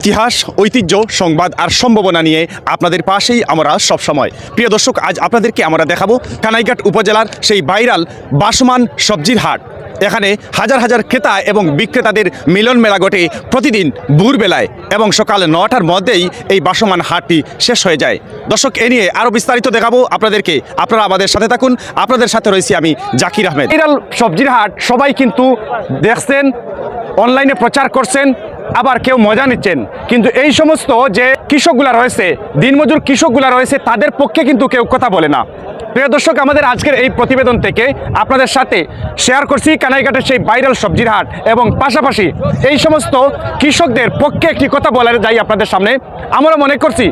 ইতিহাস, ঐতিহ্য, সংবাদ আর সম্ভাবনা নিয়ে আপনাদের পাশেই আমরা সবসময়। প্রিয় দর্শক, আজ আপনাদেরকে আমরা দেখাবো কানাইঘাট উপজেলার সেই ভাইরাল বাসমান সবজির হাট। এখানে হাজার হাজার ক্রেতা এবং বিক্রেতাদের মিলন মেলা ঘটে প্রতিদিন ভোরবেলায় এবং সকাল নটার মধ্যেই এই বাসমান হাটটি শেষ হয়ে যায়। দর্শক, এ নিয়ে আরও বিস্তারিত দেখাবো আপনাদেরকে। আপনারা আমাদের সাথে থাকুন। আপনাদের সাথে রয়েছি আমি জাকির আহমেদ। ভাইরাল সবজির হাট সবাই কিন্তু দেখছেন অনলাইনে প্রচার করছেন। আবার কেউ মজা নিচ্ছেন। কিন্তু এই সমস্ত যে কৃষকগুলা রয়েছে, দিনমজুর কৃষকগুলা রয়েছে, তাদের পক্ষে কিন্তু কেউ কথা বলে না। প্রিয় দর্শক, আমাদের আজকের এই প্রতিবেদন থেকে আপনাদের সাথে শেয়ার করছি কানাইঘাটের সেই ভাইরাল সবজির হাট এবং পাশাপাশি এই সমস্ত কৃষকদের পক্ষে একটি কথা বলার যাই আপনাদের সামনে। আমরা মনে করছি,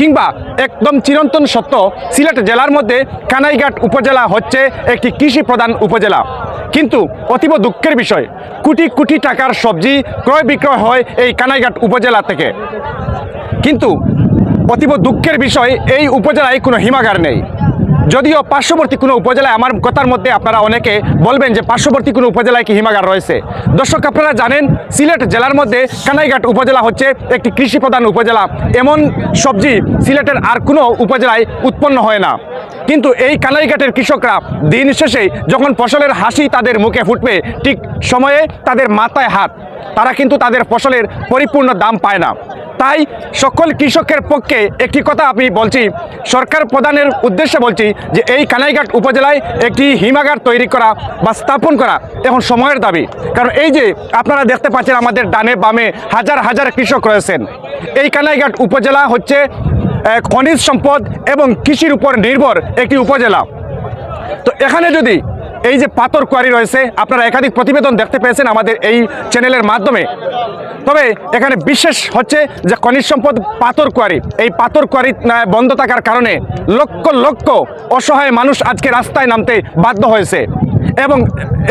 কিংবা একদম চিরন্তন সত্য, সিলেট জেলার মধ্যে কানাইঘাট উপজেলা হচ্ছে একটি কৃষি প্রধান উপজেলা। কিন্তু অতীব দুঃখের বিষয়, কোটি কোটি টাকার সবজি ক্রয় বিক্রয় হয় এই কানাইঘাট উপজেলা থেকে। কিন্তু অতীব দুঃখের বিষয়, এই উপজেলায় কোনো হিমাগার নেই। যদিও পার্শ্ববর্তী কোনো উপজেলায় আমার কথার মধ্যে আপনারা অনেকে বলবেন যে পার্শ্ববর্তী কোনো উপজেলায় কি হিমাগার রয়েছে। দর্শক, আপনারা জানেন, সিলেট জেলার মধ্যে কানাইঘাট উপজেলা হচ্ছে একটি কৃষি প্রধান উপজেলা। এমন সবজি সিলেটের আর কোনো উপজেলায় উৎপন্ন হয় না। কিন্তু এই কানাইঘাটের কৃষকরা দিন শেষে যখন ফসলের হাসি তাদের মুখে ফুটবে, ঠিক সময়ে তাদের মাথায় হাত, তারা কিন্তু তাদের ফসলের পরিপূর্ণ দাম পায় না। তাই সকল কৃষকের পক্ষে একটি কথা আমি বলছি। সরকার প্রদানের উদ্দেশ্যে বলছি যে এই কানাইঘাট উপজেলায় একটি হিমাগার তৈরি করা বা স্থাপন করা এখন সময়ের দাবি। কারণ এই যে আপনারা দেখতে পাচ্ছেন আমাদের ডানে বামে হাজার হাজার কৃষক রয়েছেন। এই কানাইঘাট উপজেলা হচ্ছে খনিজ সম্পদ এবং কৃষির উপর নির্ভর একটি উপজেলা। তো এখানে যদি এই যে পাথর কোয়ারি রয়েছে, আপনারা একাধিক প্রতিবেদন দেখতে পেয়েছেন আমাদের এই চ্যানেলের মাধ্যমে। তবে এখানে বিশেষ হচ্ছে যে খনিজ সম্পদ পাথর কোয়ারি, এই পাথর কোয়ারি বন্ধ থাকার কারণে লক্ষ লক্ষ অসহায় মানুষ আজকে রাস্তায় নামতে বাধ্য হয়েছে। এবং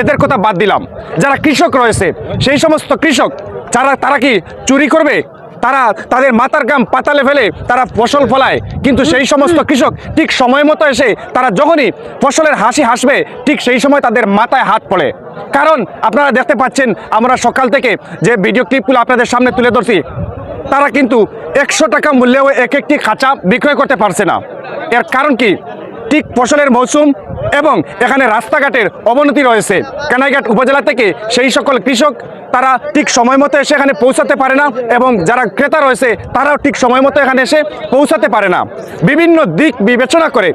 এদের কথা বাদ দিলাম, যারা কৃষক রয়েছে, সেই সমস্ত কৃষক, যারা তারা কি চুরি করবে? তারা তাদের মাথার গাম পাতালে ফেলে তারা ফসল ফলায়। কিন্তু সেই সমস্ত কৃষক ঠিক সময় মতো এসে তারা যখনই ফসলের হাসি হাসবে, ঠিক সেই সময় তাদের মাথায় হাত পড়ে। কারণ আপনারা দেখতে পাচ্ছেন, আমরা সকাল থেকে যে ভিডিও ক্লিপগুলো আপনাদের সামনে তুলে ধরছি, তারা কিন্তু একশো টাকা মূল্যেও এক একটি খাঁচা বিক্রয় করতে পারছে না। এর কারণ কি? ঠিক ফসলের মৌসুম এবং এখানে রাস্তাঘাটের অবনতি রয়েছে। কানাইঘাট উপজেলা থেকে সেই সকল কৃষক তারা ঠিক সময় মতো এসে এখানে পৌঁছাতে পারে না এবং যারা ক্রেতা রয়েছে, তারাও ঠিক সময় মতো এখানে এসে পৌঁছাতে পারে না। বিভিন্ন দিক বিবেচনা করে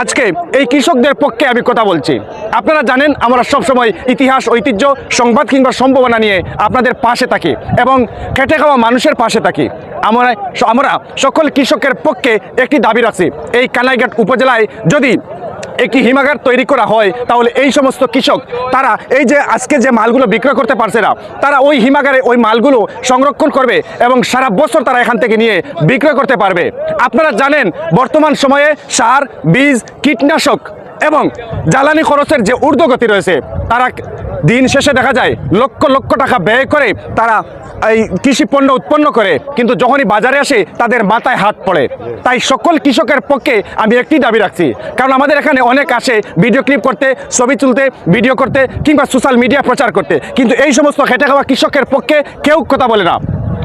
আজকে এই কৃষকদের পক্ষে আমি কথা বলছি। আপনারা জানেন, আমরা সবসময় ইতিহাস, ঐতিহ্য, সংবাদ কিংবা সম্ভাবনা নিয়ে আপনাদের পাশে থাকি এবং খেটে খাওয়া মানুষের পাশে থাকি। আমরা আমরা সকল কৃষকের পক্ষে একটি দাবি রাখছি। এই কানাইঘাট উপজেলায় যদি একটি হিমাগার তৈরি করা হয়, তাহলে এই সমস্ত কৃষক, তারা এই যে আজকে যে মালগুলো বিক্রয় করতে পারছে না, তারা ওই হিমাগারে ওই মালগুলো সংরক্ষণ করবে এবং সারা বছর তারা এখান থেকে নিয়ে বিক্রয় করতে পারবে। আপনারা জানেন, বর্তমান সময়ে সার, বীজ, কীটনাশক এবং জ্বালানি খরচের যে ঊর্ধ্বগতি রয়েছে, তারা দিন শেষে দেখা যায় লক্ষ লক্ষ টাকা ব্যয় করে তারা এই কৃষি পণ্য উৎপন্ন করে। কিন্তু যখনই বাজারে আসে, তাদের মাথায় হাত পড়ে। তাই সকল কৃষকের পক্ষে আমি একটি দাবি রাখছি। কারণ আমাদের এখানে অনেক আসে ভিডিও ক্লিপ করতে, ছবি তুলতে, ভিডিও করতে, কিংবা সোশ্যাল মিডিয়া প্রচার করতে। কিন্তু এই সমস্ত খেটে খাওয়া কৃষকের পক্ষে কেউ কথা বলে না।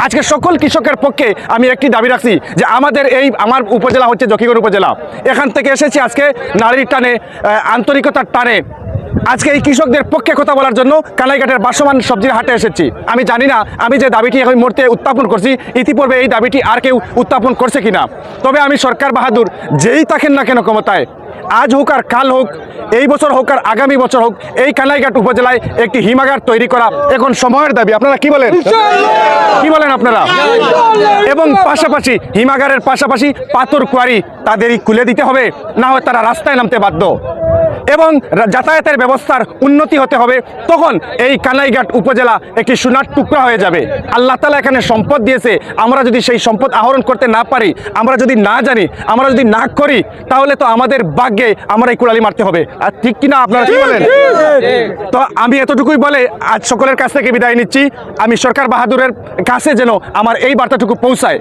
আজকে সকল কৃষকের পক্ষে আমি একটি দাবি রাখছি যে আমাদের এই আমার উপজেলা হচ্ছে জকিগঞ্জ উপজেলা। এখান থেকে এসেছি আজকে নারীর টানে আন্তরিকতার টানে। আজকে এই কৃষকদের পক্ষে কথা বলার জন্য কানাইঘাটের বাসমান সবজির হাটে এসেছি। আমি জানি না, আমি যে দাবিটি এখন মুহূর্তে উত্থাপন করছি, ইতিপূর্বে এই দাবিটি আর কেউ উত্থাপন করছে কিনা। তবে আমি সরকার বাহাদুর, যেই থাকেন না কেন ক্ষমতায়, আজ হোক আর কাল হোক, এই বছর হোক আর আগামী বছর হোক, এই কানাইঘাট উপজেলায় একটি হিমাগার তৈরি করা এখন সময়ের দাবি। আপনারা কি বলেন? কি বলেন আপনারা? এবং পাশাপাশি হিমাগারের পাশাপাশি পাথর, কুয়ারি তাদেরই খুলে দিতে হবে, না হয় তারা রাস্তায় নামতে বাধ্য। এবং যাতায়াতের ব্যবস্থার উন্নতি হতে হবে, তখন এই কানাইঘাট উপজেলা একটি সোনার টুকরা হয়ে যাবে। আল্লাহ তালা এখানে সম্পদ দিয়েছে, আমরা যদি সেই সম্পদ আহরণ করতে না পারি, আমরা যদি না জানি, আমরা যদি না করি, তাহলে তো আমাদের ভাগ্যে আমরা এই কুড়ালি মারতে হবে। আর ঠিক কিনা আপনারা কি বলেন? তো আমি এতটুকুই বলে আজ সকলের কাছ থেকে বিদায় নিচ্ছি। আমি সরকার বাহাদুরের কাছে যেন আমার এই বার্তাটুকু পৌঁছায়।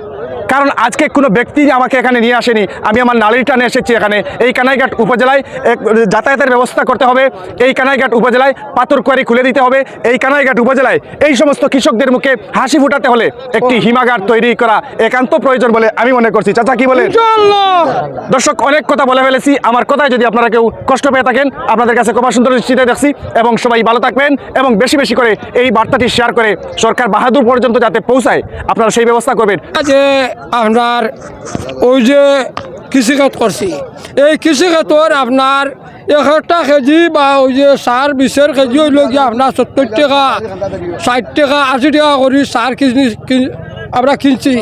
কারণ আজকে কোনো ব্যক্তি আমাকে এখানে নিয়ে আসেনি। আমি আমার নালির টানে এসেছি এখানে। এই কানাইঘাট উপজেলায় এক যাতায়াতের ব্যবস্থা করতে হবে। এই কানাইঘাট উপজেলায় পাথর কোয়ারি খুলে দিতে হবে। এই কানাইঘাট উপজেলায় এই সমস্ত কৃষকদের মুখে হাসি ফুটাতে হলে একটি হিমাগার তৈরি করা একান্ত প্রয়োজন বলে আমি মনে করছি। চাচা কি বলেন? দর্শক অনেক কথা বলে ফেলেছি। আমার কথায় যদি আপনারা কেউ কষ্ট পেয়ে থাকেন আপনাদের কাছে কমা সুন্দর দৃষ্টিতে দেখছি এবং সবাই ভালো থাকবেন এবং বেশি বেশি করে এই বার্তাটি শেয়ার করে সরকার বাহাদুর পর্যন্ত যাতে পৌঁছায় আপনারা সেই ব্যবস্থা করবেন। যে আপনার ওই যে কৃষিখাত করছি। এই কৃষিখাতর আপনার এক একটা কেজি বা ওই যে সার বিশের কেজি হইল গিয়ে আপনার সত্তর টাকা, ষাট টাকা, আশি টাকা করে সার কিনি আমরা কিনছি।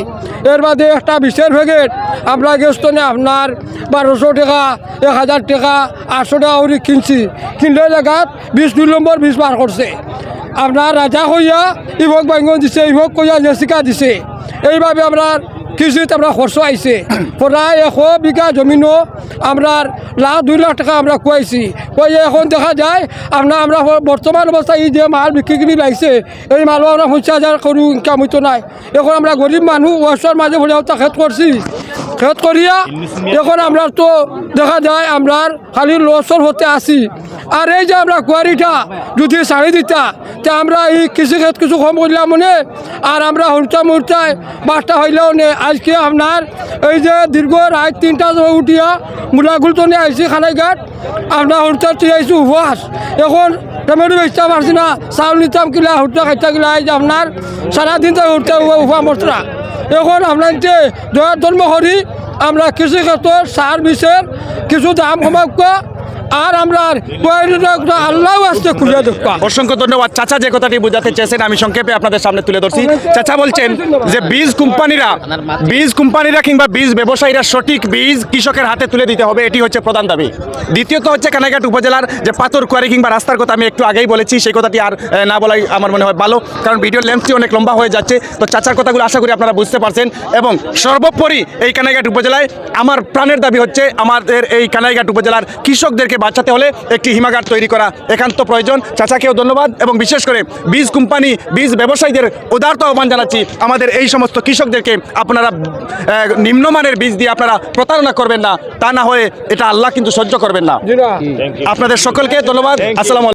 এর বাদে একটা বিশের প্যাকেট আমরা গেস্তনে আপনার বারোশো টাকা, এক হাজার টাকা, আটশো টাকা করে কিনছি। কিনলে জায়গাত বিশ দুই নম্বর বিশ বার করছে। আপনার রাজা কইয়া ইভক বাইঙ্গন দিছে, ইভক কইয়া জেসিকা দিছে। এইভাবে আপনার কৃষিত আমরা খরচ আইছে প্রায় এশ বিঘা জমিনও আপনার লাখ দুই লাখ টাকা আমরা কুয়াইছি কুয়াইয়া এখন দেখা যায় আপনার আমরা বর্তমান অবস্থায় এই যে মাল বিক্রি কিনি লাগছে এই মালও আমরা পঞ্চাশ হাজার করু ইনকাম হইতো নাই। এখন আমরা গরিব মানুষ ওয়াশার মাঝে ভরে তা খেত করছি খেত করিয়া এখন আমরা তো দেখা যায় আমরা খালি লসর হতে আসি আর এই যে আমরা কুয়ারিটা যদি ছাড়ি দিতা, তে আমরা এই কৃষি ক্ষেত কিছু কম করলাম মনে আর আমরা হুড়তা মুড়তায় বাসটা হইলেও নে? আজকে আপনার এই যে দীর্ঘ রাত তিনটা উঠিয়া মূলাগুল তো নিয়ে আইসি খানাইঘাট হুড়তা তুই আইসি উপবাস এখন টমেটো বেচতে পারছি না, চাউল নিতাম কিলা হুড়তা খাইতে গেলে যে আপনার সারাদিন তো হুড়তা উফা মশলা এখন আপনার যে দয়া ধর্ম করি আমরা কৃষি ক্ষেত্রের সার বিষের কিছু দাম কমাক্কা আর আমরা আল্লাহ আসতে দেখা। অসংখ্য ধন্যবাদ। চাচা যে কথাটি বোঝাতে চেয়েছেন, আমি সংক্ষেপে আপনাদের সামনে তুলে ধরছি। চাচা বলছেন যে বীজ কোম্পানিরা বীজ কোম্পানিরা কিংবা বীজ ব্যবসায়ীরা সঠিক বীজ কৃষকের হাতে তুলে দিতে হবে, এটি হচ্ছে প্রধান দাবি। দ্বিতীয়ত হচ্ছে উপজেলার যে কিংবা রাস্তার কথা আমি একটু আগেই বলেছি, সেই কথাটি আর না বলাই আমার মনে হয় ভালো, কারণ ভিডিওর লেন্থটি অনেক লম্বা হয়ে যাচ্ছে। তো চাচার কথাগুলো আশা করি আপনারা বুঝতে পারছেন। এবং সর্বোপরি এই কানাইঘাট উপজেলায় আমার প্রাণের দাবি হচ্ছে, আমাদের এই কানাইঘাট উপজেলার কৃষকদেরকে বাঁচাতে হলে একটি হিমাগার তৈরি করা একান্ত প্রয়োজন। চাচাকেও ধন্যবাদ এবং বিশেষ করে বীজ কোম্পানি বীজ ব্যবসায়ীদের উদারত আহ্বান জানাচ্ছি। আমাদের এই সমস্ত কৃষকদেরকে আপনারা নিম্নমানের বীজ দিয়ে আপনারা প্রতারণা করবেন না। তা না হয়ে এটা আল্লাহ কিন্তু সহ্য করবেন না। আপনাদের সকলকে ধন্যবাদ। আসসালামু